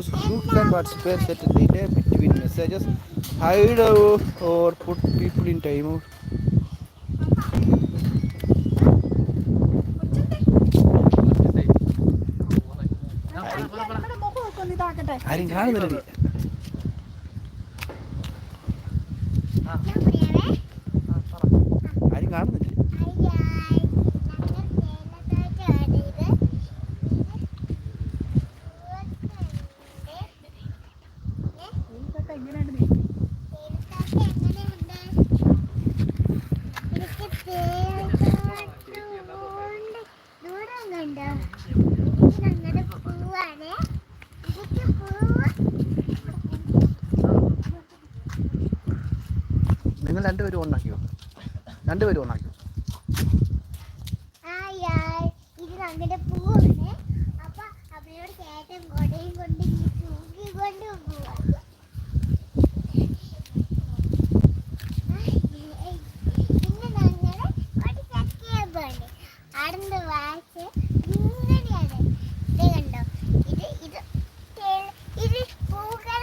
choose who can participate, set delay between messages, hide or, or put people in timeout. ആരും കാണുന്നില്ല ആരും കാണുന്നില്ല ഞങ്ങളുടെ പൂവാണ് ഇതൊക്കെ പൂവ് നിങ്ങൾ രണ്ടുപേരും ഓണാക്കിയോ രണ്ടുപേരും ഓണാക്കിയോ ആയ് ആയ് ഇത് ഞങ്ങളുടെ പൂവാണ് അപ്പൊ അവരോട് ചേട്ടൻ കൊടയും കൊണ്ട് ഈ തൂക്കി കൊണ്ട് പോവാ പിന്നെ ഞങ്ങൾ ഒരു ഒന്നാക്കിയോ അടന്ന് വാച്ച് ഇങ്ങനെയാണ് ഇത് കണ്ടോ ഇത് ഇത് ഇത് പൂക്കളാണ്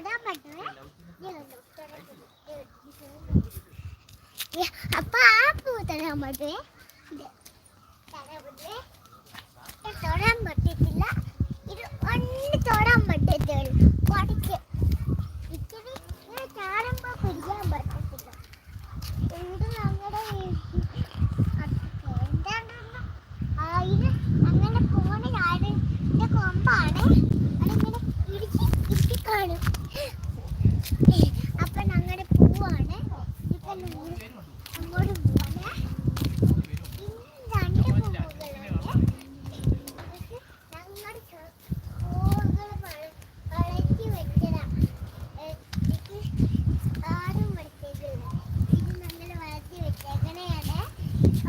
ഇത് തൊടാൻ പറ്റുമേ ഇത് കണ്ടോ, തൊടാൻ പറ്റും. ഈ അപ്പൊ ആ പൂ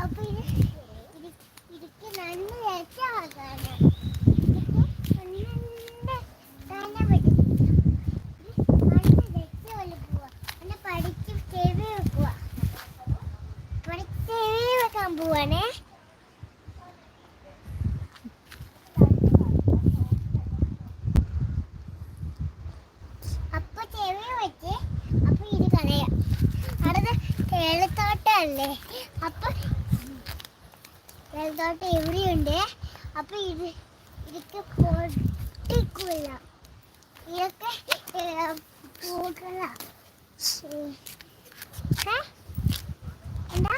അപ്പൊ ഇത് ഇത് ഇതൊക്കെ നല്ല രസമാകാണ് തേയിലത്തോട്ടല്ലേ അപ്പൊ വെള്ളത്തോട്ട് എവിടെയുണ്ട്? അപ്പൊ ഇത് ഇതൊക്കെ പൊട്ടിക്കില്ല ഇതൊക്കെ ഏ? എന്താ?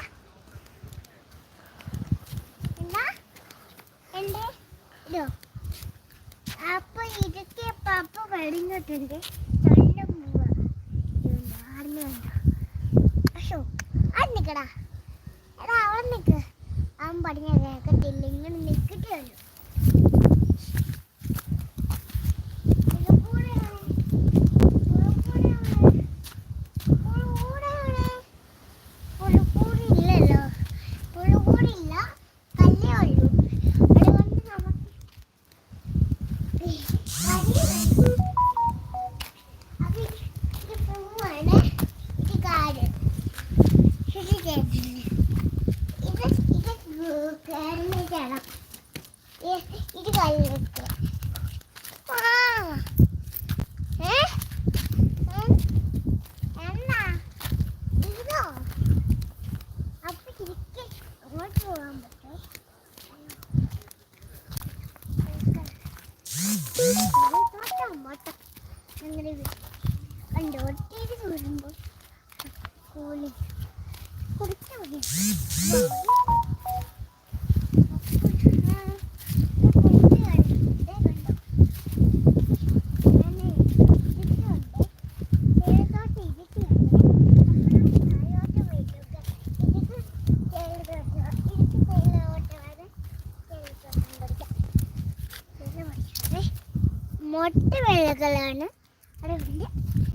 അപ്പൊ ഇതൊക്കെ പപ്പ കഴിഞ്ഞിട്ടുണ്ട് നല്ല പൂവ അശോ അത് നിക്കടാ. എടാ അവിടെ നിക്ക്. അവൻ പറഞ്ഞ കേക്കത്തില്ല ഇങ്ങനെ നിക്കിട്ട് വരും ഇല്ലല്ലോ പുഴുകൂടില്ല കല്ലേ ഉള്ളൂ അതുകൊണ്ട് നമുക്ക് അത് ഇത് പൂവാണ് ഇത് കാട് ഇത് ചേട്ടന് ഇത് ഇത് കയറുന്നതാണ് ഇത് കല്ലിട്ട് ആ ഏ ഏ? എന്നാ ഇതോ അപ്പൊ ഇരിക്കെ അങ്ങോട്ട് പോകാൻ പറ്റും കണ്ടോ ഒറ്റയ്ക്ക് വരുമ്പോ കോളി കുടിച്ചാ മതി മൊട്ട വെള്ളകളാണ് അവിടെ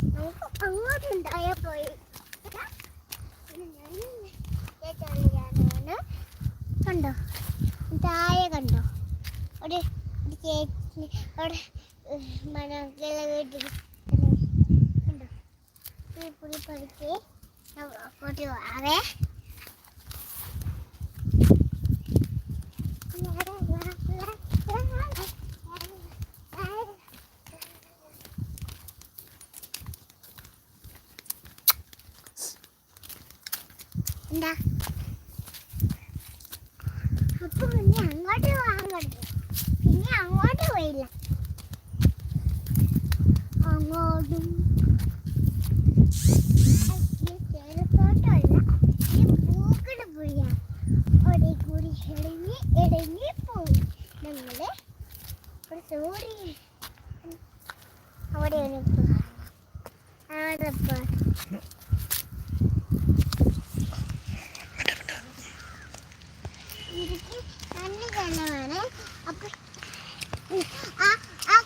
നമുക്ക് അങ്ങോട്ട് ഉണ്ടായാൽ പോയി ഇതാ. ഇത് ഞാൻ ചേച്ചാണ് ഞാനാണ് കണ്ടോ? താഴെ കണ്ടോ? ഒരു ചേച്ചി അവിടെ മണക്കിള വീട്ടിൽ കണ്ടോ? ഈ പുളി പറിക്ക് അങ്ങോട്ട് പോവാവേ എന്താ അപ്പൊ അങ്ങോട്ട് കണ്ടു പിന്നെ അങ്ങോട്ട് പോയില്ല. അങ്ങോട്ടും. ചേലത്തോട്ടമല്ല ഈ പൂക്കട പോയാ അവിടെ കൂടി ഇടങ്ങി ഇടങ്ങി പോയി. ഒരു സൂരി അവിടെ ഒരു അവിടെ ആ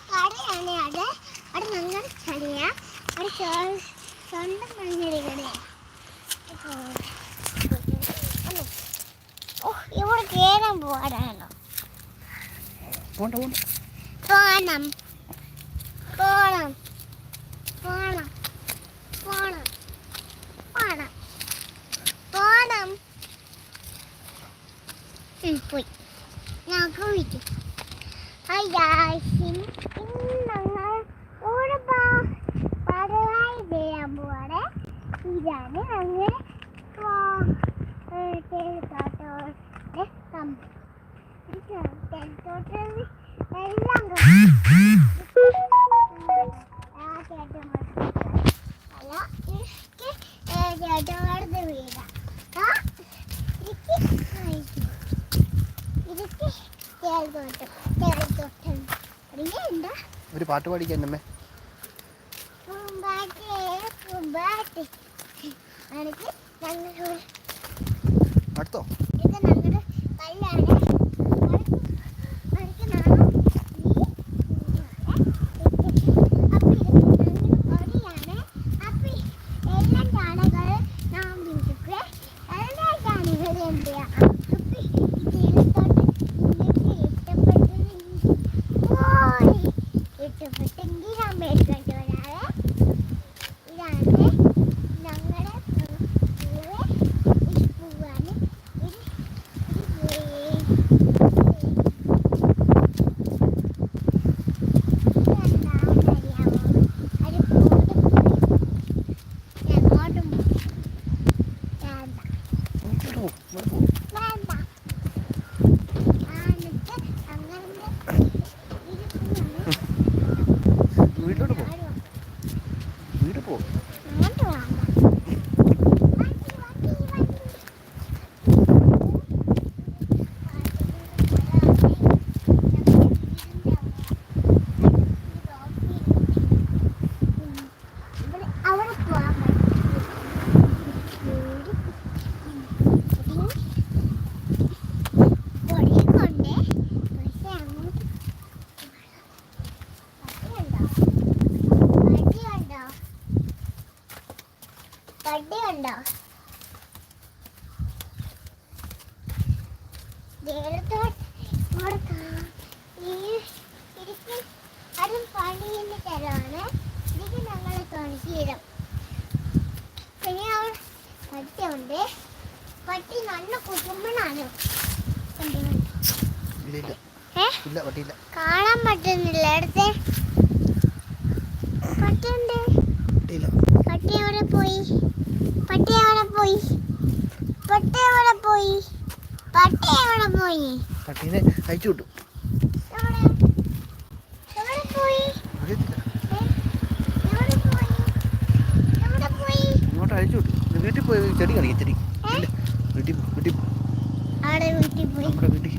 കടയാണ് അവിടെ അവിടെ ഞങ്ങൾ അവിടെ സ്വന്തം. ഓ ഇവിടെ പോകാനാണോ പോണം. പോണം. പോണം. പോണം. പോണം. പോണം. പോയി. ഞങ്ങൾക്ക് വിളിക്കും. ഇതാണ് ഞങ്ങൾ തേയിലത്തോട്ടം എല്ലാം ഒരു പാട്ട് പാടിക്കാൻ അമ്മേ അടുത്തോ Made പട്ടി ഉണ്ടോ അതും പണിയുന്ന തരമാണ് ഇതിന് ഞങ്ങൾ തുണക്കിയിടും പിന്നെ അവിടെ പട്ടിയുണ്ട്. പട്ടി നല്ല കുടുംബനാണ് കാണാൻ പറ്റുന്നില്ല. അടുത്ത് പട്ടിയുണ്ട്. പട്ടി എവിടെ പോയി? പട്ടി എവിടെ പോയി? പട്ടി എവിടെ പോയി? പട്ടി എവിടെ പോയി? പട്ടീനെ അയച്ചു വിട്ടു. ഇങ്ങോട്ട് അയച്ചു വിട്ടു. വീട്ടിൽ പോയി ചെടി കാണിക്കും ചെടി. വീട്ടിൽ വീട്ടിൽ പോയി. വീട്ടിൽ.